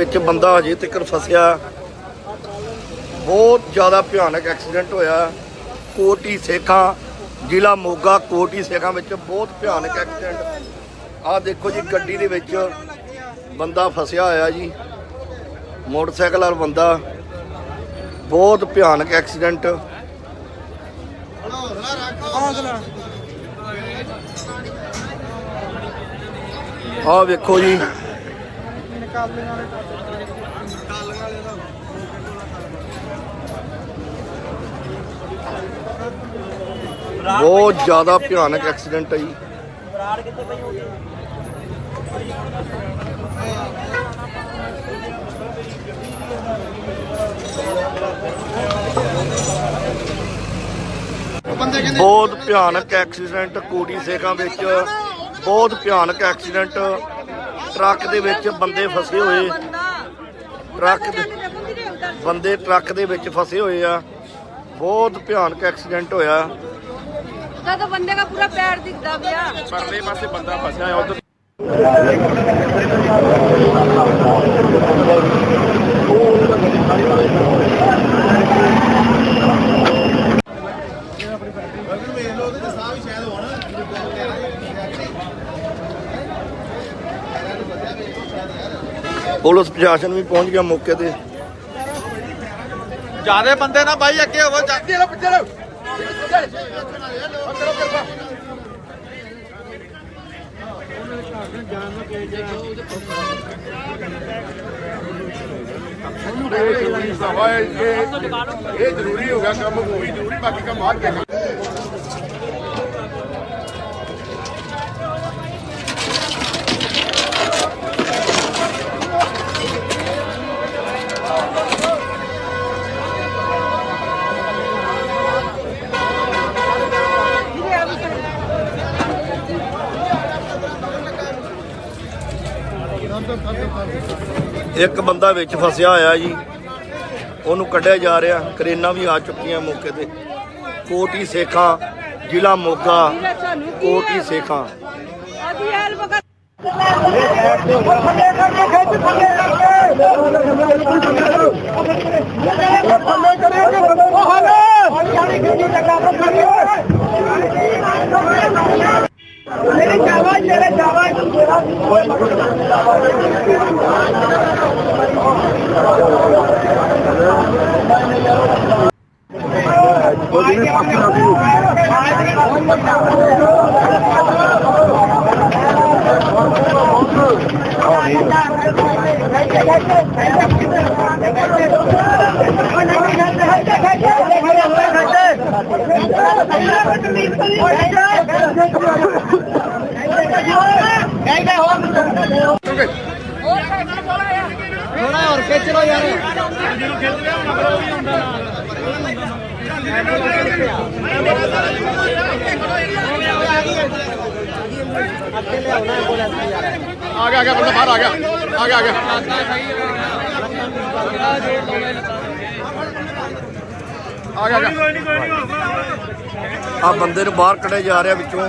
ਵਿੱਚ ਬੰਦਾ ਹਜੇ ਤੱਕ ਫਸਿਆ। ਬਹੁਤ ਜ਼ਿਆਦਾ ਭਿਆਨਕ ਐਕਸੀਡੈਂਟ ਹੋਇਆ। ਕੋਟੀ ਸੇਖਾਂ, ਜ਼ਿਲ੍ਹਾ ਮੋਗਾ ਕੋਟੀ ਸੇਖਾਂ ਵਿੱਚ ਬਹੁਤ ਭਿਆਨਕ ਐਕਸੀਡੈਂਟ। ਆਹ ਦੇਖੋ ਜੀ, ਗੱਡੀ ਦੇ ਵਿੱਚ ਬੰਦਾ ਫਸਿਆ ਹੋਇਆ ਜੀ। ਮੋਟਰਸਾਈਕਲ ਵਾਲਾ ਬੰਦਾ। ਬਹੁਤ ਭਿਆਨਕ ਐਕਸੀਡੈਂਟ। ਆਹ ਵੇਖੋ ਜੀ ਬਹੁਤ ਜ਼ਿਆਦਾ ਭਿਆਨਕ ਐਕਸੀਡੈਂਟ ਹੈ ਜੀ। ਬਹੁਤ ਭਿਆਨਕ ਐਕਸੀਡੈਂਟ ਕੋਟੀ ਸੇਖਾਂ ਵਿੱਚ। ਬਹੁਤ ਭਿਆਨਕ ਐਕਸੀਡੈਂਟ ਟਰੱਕ ਦੇ ਵਿੱਚ ਬੰਦੇ ਫਸੇ ਹੋਏ। ਟਰੱਕ ਦੇ ਬੰਦੇ ਟਰੱਕ ਦੇ ਵਿੱਚ ਫਸੇ ਹੋਏ ਆ। ਬਹੁਤ ਭਿਆਨਕ ਐਕਸੀਡੈਂਟ ਹੋਇਆ। ਉਹਦਾ ਤਾਂ ਬੰਦੇ ਦਾ ਪੂਰਾ ਪੈਰ ਦਿਖਦਾ ਪਿਆ। ਪਰਲੇ ਪਾਸੇ ਬੰਦਾ ਫਸਿਆ ਉਧਰ ਪੁਲਿਸ ਪ੍ਰਸ਼ਾਸਨ ਵੀ ਪਹੁੰਚ ਗਿਆ ਮੌਕੇ ਤੇ। ਜਿਆਦੇ ਬੰਦੇ ਨਾ ਬਾਈ ਅੱਗੇ ਹੋਵੋ ਚੱਕ ਲੋ ਪਿੱਛੇ ਲੋ ਇਹ ਜ਼ਰੂਰੀ ਹੋ ਗਿਆ ਕੰਮ ਉਹ ਵੀ ਜ਼ਰੂਰੀ ਬਾਕੀ ਕੰਮ ਬਾਅਦ ਦੇਖਾਂਗੇ ਇੱਕ ਬੰਦਾ ਵਿੱਚ ਫਸਿਆ ਹੋਇਆ ਜੀ, ਉਹਨੂੰ ਕੱਢਿਆ ਜਾ ਰਿਹਾ, ਕਰੇਨਾ ਵੀ ਆ ਚੁੱਕੀਆਂ ਮੌਕੇ ਤੇ। ਕੋਟੀ ਸੇਖਾਂ, ਜ਼ਿਲ੍ਹਾ ਮੋਗਾ, ਕੋਟੀ ਸੇਖਾਂ। Thank you. ਆਦੀ ਹੈਲਪ ਕਰ ਆ ਗਿਆ ਆ ਗਿਆ ਬੰਦਾ ਬਾਹਰ ਆ ਗਿਆ। ਆ ਗਿਆ ਆ ਗਿਆ। ਆ ਗਿਆ ਆ ਗਿਆ। ਆ ਬੰਦੇ ਨੂੰ ਬਾਹਰ ਕੱਢਿਆ ਜਾ ਰਿਹਾ ਵਿੱਚੋਂ।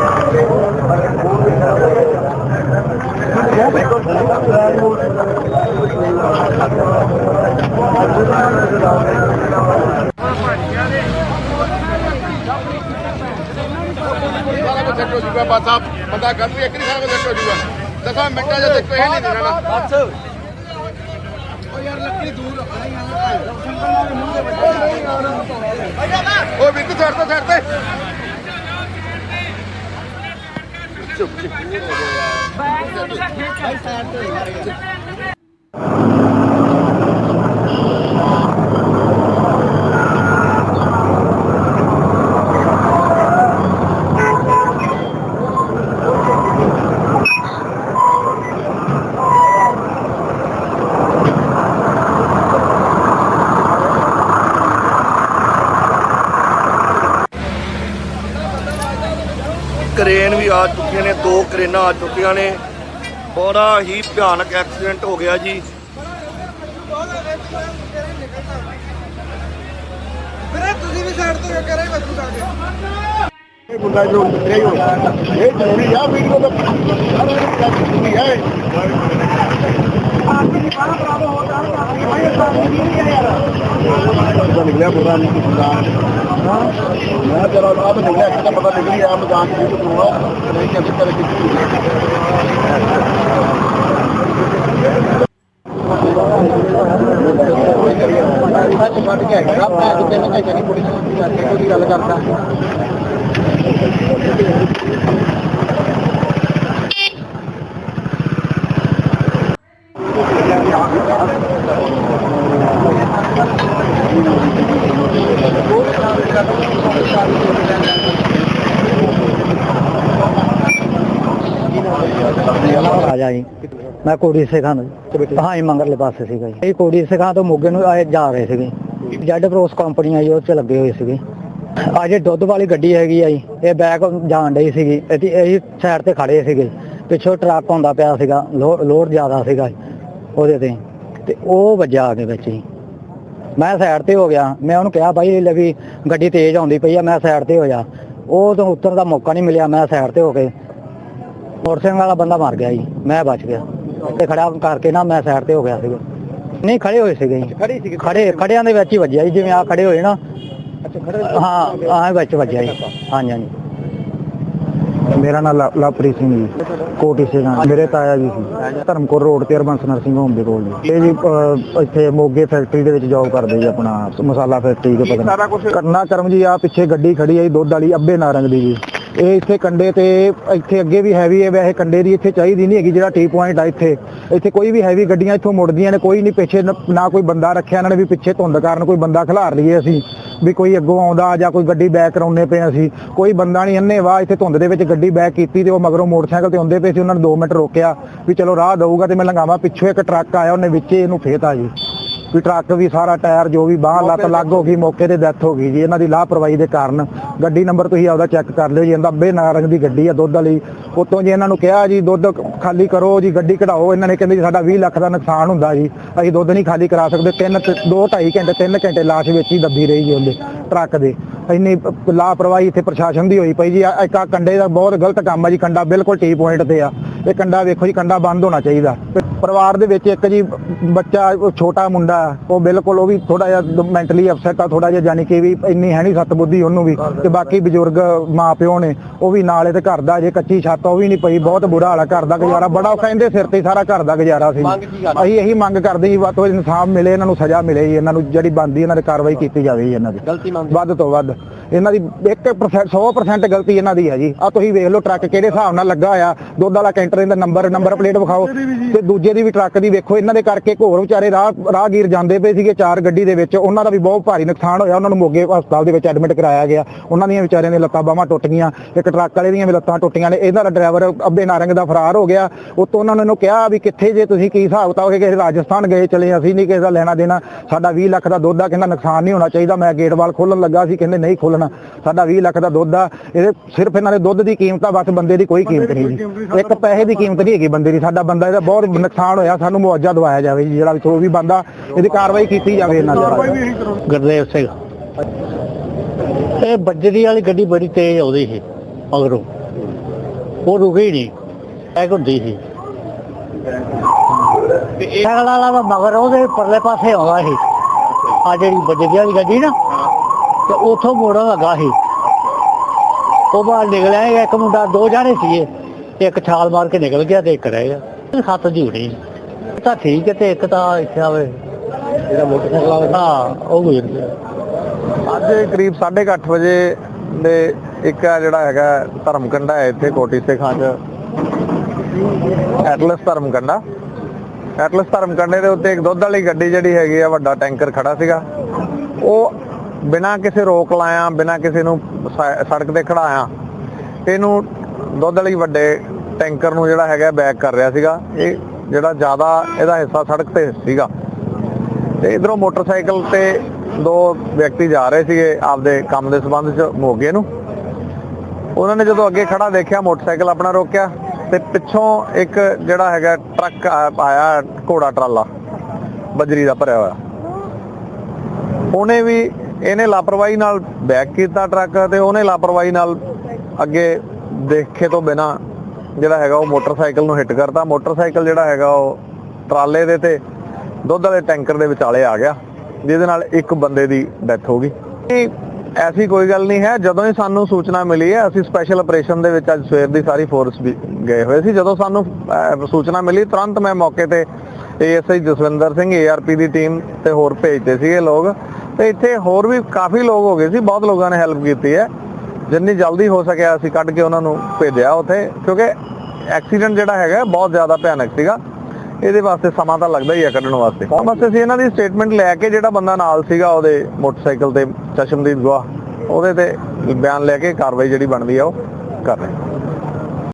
ਸੈੱਟ ਹੋ ਜੂਗਾ ਬਾਦ ਸਾਹਿਬ ਬੰਦਾ ਗੱਲ ਵੀ ਇੱਕ ਨਹੀਂ ਸਾਰਾ ਸੈੱਟ ਹੋ ਜੂਗਾ ਦਸਾਂ ਮਿੰਟਾਂ ਚ ਦੇਖੋ ਇਹ ਨਹੀਂ ਦੇਣਾ ਬਸ ਉਹ ਯਾਰ ਲੱਕੜੀ ਦੂਰ ਰੱਖਣਾ ਹੀ ਆ ਉਹ ਵਿੱਕ ਸਰ ਤੋਂ ਸਰ ਤੇ ਚੁੱਪ ਚੁੱਪ ਬੈਗ ਨੂੰ ਰੱਖ ਕੇ ਸਾਈਡ ਤੇ ਕਰੇਨਾਂ ਆ ਚੁੱਕੀਆਂ ਨੇ। ਬੜਾ ਹੀ ਭਿਆਨਕ ਐਕਸੀਡੈਂਟ ਹੋ ਗਿਆ ਜੀ। ਵੀਰੇ, ਤੁਸੀਂ ਵੀ ਸਾਈਡ ਤੋਂ ਕਰੇ ਬੱਚੂ ਜਾ ਕੇ ਇਹ ਮੁੰਡਾ ਜੋ ਨਹੀਂ ਹੋ ਇਹ ਜ਼ਰੂਰੀ ਆ ਵੀਡੀਓ ਦਾ ਜ਼ਰੂਰੀ ਹੈ। ਪਤਾ ਨਿਕਲਿਆ ਪਤਾ ਨਹੀਂ ਕਿਸਦਾ ਮੈਂ ਜਰਾ ਆਪ ਨਿਕਲਿਆ ਕਿ ਪਤਾ ਨਿਕਲੀ ਆ ਮਜ਼ਾਕ ਦੀ ਤੋਂ ਨਹੀਂ ਕਿਸ ਤਰ੍ਹਾਂ ਦੀ ਸੱਚ ਫੜ ਕੇ ਹੈਗਾ ਮੈਂ ਕਿਤੇ ਨਾ ਕਿਤੇ ਪੁਲਿਸ ਕੋਈ ਗੱਲ ਕਰਦਾ। ਰਾਜਾ ਜੀ, ਮੈਂ ਕੋੜੀ ਸਿਖਾਂ ਹਾਂ ਹੀ ਮੰਗਰਲੇ ਪਾਸੇ ਸੀਗਾ ਜੀ। ਇਹ ਕੋੜੀ ਸਿਖਾਂ ਤੋਂ ਮੋਗੇ ਨੂੰ ਆਏ ਜਾ ਰਹੇ ਸੀਗੇ। ਜੈਡ ਪ੍ਰੋਸ ਕੰਪਨੀ ਆ ਜੀ, ਉਹ ਚ ਲੱਗੇ ਹੋਏ ਸੀਗੇ। ਆ ਜੇ ਦੁੱਧ ਵਾਲੀ ਗੱਡੀ ਹੈਗੀ ਆ ਜੀ ਇਹ ਬੈਕ ਜਾਣ ਡਈ ਸੀਗੀ ਇਹਦੀ ਇਹ ਸਾਈਡ ਤੇ ਖੜੇ ਸੀਗੇ ਪਿੱਛੋਂ ਟਰੱਕ ਹੁੰਦਾ ਪਿਆ ਸੀਗਾ ਲੋਡ ਜ਼ਿਆਦਾ ਸੀਗਾ ਉਹਦੇ ਤੇ ਤੇ ਉਹ ਵੱਜਾ ਆ ਕੇ ਵਿੱਚ ਹੀ। ਮੈਂ ਸਾਈਡ ਤੇ ਹੋ ਗਿਆ ਮੈਂ ਉਹਨੂੰ ਕਿਹਾ ਬਾਈ ਲੈ ਵੀ ਗੱਡੀ ਤੇਜ਼ ਆਉਂਦੀ ਪਈ ਆ ਮੈਂ ਸਾਈਡ ਤੇ ਹੋ ਜਾ ਉਹ ਤੋਂ ਉਤਰਨ ਦਾ ਮੌਕਾ ਨਹੀਂ ਮਿਲਿਆ ਮੈਂ ਸਾਈਡ ਤੇ ਹੋ ਕੇ ਮੋਟਰਸਾਈਕਲ ਵਾਲਾ ਬੰਦਾ ਮਰ ਗਿਆ ਜੀ ਮੈਂ ਬਚ ਗਿਆ। ਤੇ ਖੜਾ ਕਰਕੇ ਨਾ ਮੈਂ ਸਾਈਡ ਤੇ ਹੋ ਗਿਆ ਸੀਗਾ। ਨਹੀਂ ਖੜੇ ਹੋਏ ਸੀਗੇ ਖੜੀ ਸੀ ਖੜੇ ਖੜਿਆਂ ਦੇ ਵਿੱਚ ਹੀ ਵੱਜਿਆ ਜੀ ਜਿਵੇਂ ਆ ਖੜੇ ਹੋਏ ਨਾ ਹਾਂ ਆਹ ਵਿੱਚ ਵੱਜਿਆ ਜੀ। ਹਾਂਜੀ ਹਾਂਜੀ। ਮੇਰਾ ਨਾਮ ਲ- ਲਵਪ੍ਰੀਤ ਸਿੰਘ ਜੀ। ਕੋਟੀ ਸਿੰਘਾਂ ਮੇਰੇ ਤਾਇਆ ਜੀ ਸੀ। ਧਰਮਕੋਟ ਰੋਡ ਤੇ ਅਰਬਨ ਨਰਸਿੰਗ ਹੋਮ ਦੇ ਕੋਲ ਜੀ। ਇਹ ਜੀ ਅਹ, ਇੱਥੇ ਮੋਗੇ ਫੈਕਟਰੀ ਦੇ ਵਿੱਚ ਜੌਬ ਕਰਦੇ ਜੀ ਆਪਣਾ ਮਸਾਲਾ ਫੈਕਟਰੀ ਦੇ ਪਤਾ ਨਹੀਂ। ਕਰਨਾ ਕਰਮ ਜੀ ਆ ਪਿੱਛੇ ਗੱਡੀ ਖੜੀ ਹੈ ਜੀ ਦੁੱਧ ਵਾਲੀ ਅੱਬੇ ਨਾਰੰਗ ਦੀ ਜੀ। ਇਹ ਇੱਥੇ ਕੰਡੇ ਤੇ ਇੱਥੇ ਅੱਗੇ ਵੀ ਹੈਵੀ ਹੈ ਵੈਸੇ ਕੰਡੇ ਦੀ ਇੱਥੇ ਚਾਹੀਦੀ ਨਹੀਂ ਹੈਗੀ ਜਿਹੜਾ ਟੀ ਪੁਆਇੰਟ ਆ ਇੱਥੇ। ਇੱਥੇ ਕੋਈ ਵੀ ਹੈਵੀ ਗੱਡੀਆਂ ਇੱਥੋਂ ਮੁੜਦੀਆਂ ਨੇ ਕੋਈ ਨਹੀਂ ਪਿੱਛੇ ਨ- ਨਾ ਕੋਈ ਬੰਦਾ ਰੱਖਿਆ ਇਹਨਾਂ ਨੇ ਵੀ ਪਿੱਛੇ ਧੁੰਦ ਕਾਰਨ ਕੋਈ ਬੰਦਾ ਖਿਲਾਰ ਲਈਏ ਅਸੀਂ। ਵੀ ਕੋਈ ਅੱਗੋਂ ਆਉਂਦਾ ਜਾਂ ਕੋਈ ਗੱਡੀ ਬੈਕ ਕਰਾਉਣੇ ਪਏ ਅਸੀਂ, ਕੋਈ ਬੰਦਾ ਨਹੀਂ, ਅੰਨੇ ਵਾਹ ਇੱਥੇ ਧੁੰਦ ਦੇ ਵਿੱਚ ਗੱਡੀ ਬੈਕ ਕੀਤੀ ਤੇ ਉਹ ਮਗਰੋਂ ਮੋਟਰਸਾਈਕਲ ਤੇ ਆਉਂਦੇ ਪਏ ਸੀ, ਉਹਨਾਂ ਨੂੰ 2 ਮਿੰਟ ਰੋਕਿਆ ਵੀ ਚਲੋ ਰਾਹ ਦਊਗਾ ਤੇ ਮੈਂ ਲੰਘਾਵਾਂ, ਪਿੱਛੋਂ ਇੱਕ ਟਰੱਕ ਆਇਆ, ਉਹਨੇ ਵਿੱਚੇ ਇਹਨੂੰ ਫੇਤਾ ਜੀ। ਵੀ ਟਰੱਕ ਵੀ ਸਾਰਾ ਟਾਇਰ ਜੋ ਵੀ ਬਾਹ ਲੱਤ ਲੱਗ ਹੋ ਗਈ ਮੌਕੇ ਤੇ ਡੈਥ ਹੋ ਗਈ ਜੀ। ਇਹਨਾਂ ਦੀ ਲਾਪਰਵਾਹੀ ਦੇ ਕਾਰਨ ਗੱਡੀ ਨੰਬਰ ਤੁਸੀਂ ਆਪਦਾ ਚੈੱਕ ਕਰ ਲਿਓ ਜੀ ਇਹਦਾ ਅੱਬੇ ਨਾਰੰਗ ਦੀ ਗੱਡੀ ਆ ਦੁੱਧ ਵਾਲੀ। ਉਤੋਂ ਜੀ ਇਹਨਾਂ ਨੂੰ ਕਿਹਾ ਜੀ ਦੁੱਧ ਖਾਲੀ ਕਰੋ ਜੀ ਗੱਡੀ ਕਢਾਓ। ਇਹਨਾਂ ਨੇ ਕਹਿੰਦੇ ਜੀ ਸਾਡਾ 20 ਲੱਖ ਦਾ ਨੁਕਸਾਨ ਹੁੰਦਾ ਜੀ। ਅਸੀਂ ਦੁੱਧ ਨਹੀਂ ਖਾਲੀ ਕਰਾ ਸਕਦੇ। ਤਿੰਨ ਤੇ- ਦੋ 2.5 ਘੰਟੇ 3 ਘੰਟੇ ਲਾਸ਼ ਵਿੱਚ ਹੀ ਦੱਬੀ ਰਹੀ ਜੀ ਉਹਦੇ। ਟਰੱਕ ਦੇ। ਇੰਨੀ ਲਾਪਰਵਾਹੀ ਇੱਥੇ ਪ੍ਰਸ਼ਾਸਨ ਦੀ ਹੋਈ ਪਈ ਜੀ। ਇੱਕ ਆਹ ਕੰਡੇ ਦਾ ਬਹੁਤ ਗਲਤ ਕੰਮ ਆ ਜੀ। ਕੰਡਾ ਬਿਲਕੁਲ ਟੀ ਪੁਆਇੰਟ ਤੇ ਆ। ਇਹ ਕੰਡਾ ਵੇਖੋ ਜੀ ਕੰਡਾ ਬੰਦ ਹੋਣਾ ਚਾਹੀਦਾ। ਪਰਿਵਾਰ ਦੇ ਵਿੱਚ ਇੱਕ ਜੀ ਬੱਚਾ ਉਹ ਛੋਟਾ ਮੁੰਡਾ ਉਹ ਬਿਲਕੁਲ ਉਹ ਵੀ ਥੋੜਾ ਜਿਹਾ ਮੈਂਟਲੀ ਅਪਸੈਟ ਆ ਥੋੜਾ ਜਿਹਾ ਜਾਨੀ ਕਿ ਵੀ ਇੰਨੀ ਹੈ ਨਹੀਂ ਸੱਤ ਬੁੱਧੀ ਉਹਨੂੰ ਵੀ। ਤੇ ਬਾਕੀ ਬਜ਼ੁਰਗ ਮਾਂ ਪਿਓ ਨੇ ਉਹ ਵੀ ਨਾਲੇ ਤੇ ਘਰ ਦਾ ਜੇ ਕੱਚੀ ਛੱਤ ਆ, ਉਹ ਵੀ ਨਹੀਂ ਪਈ। ਬਹੁਤ ਬੁਰਾ ਹਾਲ ਆ ਘਰ ਦਾ ਗੁਜ਼ਾਰਾ। ਬੜਾ ਔਖਾ ਇਹਦੇ ਸਿਰ ਤੇ ਸਾਰਾ ਘਰ ਦਾ ਗੁਜ਼ਾਰਾ ਸੀ ਅਸੀਂ ਇਹੀ ਮੰਗ ਕਰਦੇ ਜੀ ਵੱਧ ਤੋਂ ਇਨਸਾਫ ਮਿਲੇ ਇਹਨਾਂ ਨੂੰ ਸਜ਼ਾ ਮਿਲੇ ਜੀ। ਇਹਨਾਂ ਨੂੰ ਜਿਹੜੀ ਬਣਦੀ ਇਹਨਾਂ ਤੇ ਕਾਰਵਾਈ ਕੀਤੀ ਜਾਵੇ ਜੀ ਇਹਨਾਂ ਦੀ। ਗਲਤੀ ਵੱਧ ਤੋਂ ਵੱਧ। ਇਹਨਾਂ ਦੀ 1% 100% ਗਲਤੀ ਇਹਨਾਂ ਦੀ ਹੈ ਜੀ। ਆ ਤੁਸੀਂ ਵੇਖ ਲਓ ਟਰੱਕ ਕਿਹੜੇ ਹਿਸਾਬ ਨਾਲ ਲੱਗਾ ਆ ਦੁੱਧ ਵਾਲਾ ਕੈਂਟਰ ਇਹਦਾ ਨੰਬਰ ਨੰਬਰ ਪਲੇਟ ਵਿਖਾਓ। ਤੇ ਦੂਜੇ ਦੀ ਵੀ ਟਰੱਕ ਦੀ ਵੇਖੋ ਇਹਨਾਂ ਦੇ ਕਰਕੇ ਘੋਰ ਵਿਚਾਰੇ ਰਾਹ ਰਾਹਗੀਰ ਜਾਂਦੇ ਪਏ ਸੀਗੇ ਚਾਰ ਗੱਡੀ ਦੇ ਵਿੱਚ। ਉਹਨਾਂ ਦਾ ਵੀ ਬਹੁਤ ਭਾਰੀ ਨੁਕਸਾਨ ਹੋਇਆ। ਉਹਨਾਂ ਨੂੰ ਮੋਗੇ ਹਸਪਤਾਲ ਦੇ ਵਿੱਚ ਐਡਮਿਟ ਕਰਾਇਆ ਗਿਆ। ਉਹਨਾਂ ਦੀਆਂ ਵਿਚਾਰਿਆਂ ਦੀਆਂ ਲੱਤਾਂ ਬਾਹਾਂ ਟੁੱਟ ਗਈਆਂ। ਇੱਕ ਟਰੱਕ ਵਾਲੇ ਦੀਆਂ ਵੀ ਲੱਤਾਂ ਟੁੱਟੀਆਂ ਨੇ। ਇਹਦਾ ਡਰਾਈਵਰ ਅੱਬੇ ਨਾਰੰਗ ਦਾ ਫਰਾਰ ਹੋ ਗਿਆ। ਉਤੋਂ ਉਹਨਾਂ ਨੇ ਇਹਨੂੰ ਕਿਹਾ ਵੀ ਕਿੱਥੇ ਜੇ ਤੁਸੀਂ ਕੀ ਹਿਸਾਬ ਕਿਤਾਬ ਕਿ ਰਾਜਸਥਾਨ ਗਏ ਚਲੇ ਅਸੀਂ ਨਹੀਂ ਕਿਸੇ ਦਾ ਲੈਣਾ ਦੇਣਾ। ਸਾਡਾ 20 ਲੱਖ ਦਾ ਦੁੱਧ ਆ ਕਹਿੰਦਾ ਨੁਕਸਾਨ ਨਹੀਂ ਹੋਣਾ ਚਾਹੀਦਾ। ਮੈਂ ਗੇਟ ਵਾਲ ਖੋਲਣ ਲੱਗਾ ਸੀ ਕਹਿੰਦੇ ਨਹੀਂ ਖੋਲਣਾ ਸਾਡਾ 20 ਲੱਖ ਦਾ ਦੁੱਧ ਆ ਇਹ ਸਿਰਫ ਇਹਨਾਂ ਦੇ ਦੁੱਧ ਦੀ ਕੀਮਤ ਆ ਬਸ ਬੰਦੇ ਦੀ ਕੋਈ ਕੀਮਤ ਨਹੀਂ ਜੀ। ਇੱਕ ਪੈਸੇ ਦੀ ਕੀਮਤ ਨਹੀਂ ਹੈਗੀ ਬੰਦੇ ਦੀ ਸਾਡਾ ਬੰਦਾ ਇਹਦਾ ਬਹੁਤ ਨੁਕਸਾਨ ਹੋਇਆ ਸਾਨੂੰ ਮੁਆਵਜ਼ਾ ਦਵਾਇਆ ਜਾਵੇ ਜੀ ਜਿਹੜਾ ਵੀ ਜੋ ਵੀ ਬੰਦਾ ਇਹਦੀ ਕਾਰਵਾਈ ਕੀਤੀ ਜਾਵੇ ਇਹਨਾਂ ਦੇ ਗੁਰਦੇਵ ਸਿੰਘ ਇਹ ਬੱਜਰੀ ਵਾਲੀ ਗੱਡੀ ਬੜੀ ਤੇਜ਼ ਆਉਂਦੀ ਸੀ ਮਗਰੋਂ। ਉਹ ਰੁਕੀ ਨਹੀਂ ਐ ਹੁੰਦੀ ਸੀ। ਸਾਈਕਲ ਵਾਲਾ ਮਗਰ ਉਹਦੇ ਪਰਲੇ ਪਾਸੇ ਆਉਂਦਾ ਸੀ। ਆ ਜਿਹੜੀ ਵੱਜਦੀ ਵਾਲੀ ਗੱਡੀ ਨਾ ਤੇ ਉੱਥੋਂ ਮੋੜਨ ਲੱਗਾ ਸੀ। ਉਹ ਬਾਹਰ ਨਿਕਲਿਆ ਇੱਕ ਮੁੰਡਾ ਦੋ ਜਾਣੇ ਸੀਗੇ। ਇੱਕ ਛਾਲ ਮਾਰ ਕੇ ਨਿਕਲ ਗਿਆ ਤੇ ਇੱਕ ਰਹਿ ਗਿਆ। ਸੱਤ ਇਹ ਤਾਂ ਠੀਕ ਹੈ ਤੇ ਇੱਕ ਤਾਂ ਇੱਥੇ ਆਵੇ। ਜਿਹੜਾ ਮੋਟਰਸਾਈਕਲ ਹਾਂ ਉਹ ਗੁਜ਼ਰ ਗਿਆ। ਅੱਜ ਕਰੀਬ 8:30 ਵਜੇ ਦੇ ਇੱਕ ਆ ਜਿਹੜਾ ਹੈਗਾ ਧਰਮਕੰਡਾ ਹੈ ਇੱਥੇ ਕੋਟੀ ਸੇਖਾਂ 'ਚ। ਐਟਲਸ ਧਰਮਕੰਡਾ। ਐਟਲਸ ਧਰਮਕੰਡੇ ਦੇ ਉੱਤੇ ਇੱਕ ਦੁੱਧ ਵਾਲੀ ਗੱਡੀ ਜਿਹੜੀ ਹੈਗੀ ਆ ਵੱਡਾ ਟੈਂਕਰ ਖੜਾ ਸੀਗਾ। ਉਹ ਬਿਨਾਂ ਕਿਸੇ ਰੋਕ ਲਾਇਆ, ਬਿਨਾਂ ਕਿਸੇ ਨੂੰ ਸੜਕ ਤੇ ਖੜਾਇਆ, ਇਹਨੂੰ ਦੁੱਧ ਵਾਲੀ ਵੱਡੇ ਟੈਂਕਰ ਨੂੰ ਜਿਹੜਾ ਹੈਗਾ ਬੈਕ ਕਰ ਰਿਹਾ ਸੀਗਾ, ਇਹ ਜਿਹੜਾ ਜ਼ਿਆਦਾ ਇਹਦਾ ਹਿੱਸਾ ਸੜਕ ਤੇ ਸੀਗਾ। ਤੇ ਇਧਰੋਂ ਮੋਟਰਸਾਈਕਲ ਤੇ ਦੋ ਵਿਅਕਤੀ ਜਾ ਰਹੇ ਸੀਗੇ ਆਪਦੇ ਕੰਮ ਦੇ ਸੰਬੰਧ ਚ ਮੋਗੇ ਨੂੰ। ਉਹਨਾਂ ਨੇ ਜਦੋਂ ਅੱਗੇ ਖੜਾ ਦੇਖਿਆ, ਮੋਟਰਸਾਈਕਲ ਆਪਣਾ ਰੋਕਿਆ ਤੇ ਪਿੱਛੋਂ ਇੱਕ ਜਿਹੜਾ ਹੈਗਾ ਟਰੱਕ ਆਇਆ ਘੋੜਾ ਟਰਾਲਾ, ਬਜਰੀ ਦਾ ਭਰਿਆ ਹੋਇਆ। ਉਹਨੇ ਵੀ ਇਹਨੇ ਲਾਪਰਵਾਹੀ ਨਾਲ ਬੈਕ ਕੀਤਾ ਟਰੱਕ ਤੇ ਉਹਨੇ ਲਾਪਰਵਾਹੀ ਨਾਲ ਅੱਗੇ ਦੇਖੇ ਤੋਂ ਬਿਨਾ ਜਿਹੜਾ ਹੈਗਾ ਉਹ ਮੋਟਰਸਾਈਕਲ ਨੂੰ ਹਿੱਟ ਕਰਤਾ। ਮੋਟਰਸਾਈਕਲ ਜਿਹੜਾ ਹੈਗਾ ਉਹ ਟਰਾਲੇ ਦੇ ਤੇ ਦੁੱਧ ਵਾਲੇ ਟੈਂਕਰ ਦੇ ਵਿਚਾਲੇ ਆ ਗਿਆ, ਜਿਹਦੇ ਨਾਲ ਇੱਕ ਬੰਦੇ ਦੀ ਡੈਥ ਹੋ ਗਈ। ਐਸੀ ਕੋਈ ਗੱਲ ਨਹੀਂ ਹੈ। ਜਦੋਂ ਹੀ ਸਾਨੂੰ ਸੂਚਨਾ ਮਿਲੀ ਹੈ, ਅਸੀਂ ਸਪੈਸ਼ਲ ਆਪਰੇਸ਼ਨ ਦੇ ਵਿੱਚ ਅੱਜ ਸਵੇਰ ਦੀ ਸਾਰੀ ਫੋਰਸ ਵੀ ਗਏ ਹੋਏ ਸੀ। ਜਦੋਂ ਸਾਨੂੰ ਸੂਚਨਾ ਮਿਲੀ, ਤੁਰੰਤ ਮੈਂ ਮੌਕੇ ਤੇ ਏਐਸਆਈ ਜਸਵਿੰਦਰ ਸਿੰਘ ਏਆਰਪੀ ਦੀ ਟੀਮ ਤੇ ਹੋਰ ਭੇਜਦੇ ਸੀਗੇ ਲੋਕ। ਤੇ ਇੱਥੇ ਹੋਰ ਵੀ ਕਾਫੀ ਲੋਕ ਹੋ ਗਏ ਸੀ, ਬਹੁਤ ਲੋਕਾਂ ਨੇ ਹੈਲਪ ਕੀਤੀ ਹੈ। ਜਿੰਨੀ ਜਲਦੀ ਹੋ ਸਕਿਆ ਅਸੀਂ ਕੱਢ ਕੇ ਉਹਨਾਂ ਨੂੰ ਭੇਜਿਆ ਉੱਥੇ, ਕਿਉਂਕਿ ਐਕਸੀਡੈਂਟ ਜਿਹੜਾ ਹੈਗਾ ਬਹੁਤ ਜ਼ਿਆਦਾ ਭਿਆਨਕ ਸੀਗਾ। ਇਹਦੇ ਵਾਸਤੇ ਸਮਾਂ ਤਾਂ ਲੱਗਦਾ ਹੀ ਹੈ ਕੱਢਣ ਵਾਸਤੇ। ਬਸ ਅਸੀਂ ਇਹਨਾਂ ਦੀ ਸਟੇਟਮੈਂਟ ਲੈ ਕੇ ਜਿਹੜਾ ਬੰਦਾ ਨਾਲ ਸੀਗਾ ਉਹਦੇ ਮੋਟਰਸਾਈਕਲ ਤੇ ਚਸ਼ਮਦੀਦ ਗਵਾਹ ਉਹਦੇ ਤੇ ਬਿਆਨ ਲੈ ਕੇ ਕਾਰਵਾਈ ਜਿਹੜੀ ਬਣਦੀ ਆ ਉਹ ਕਰ ਰਹੇ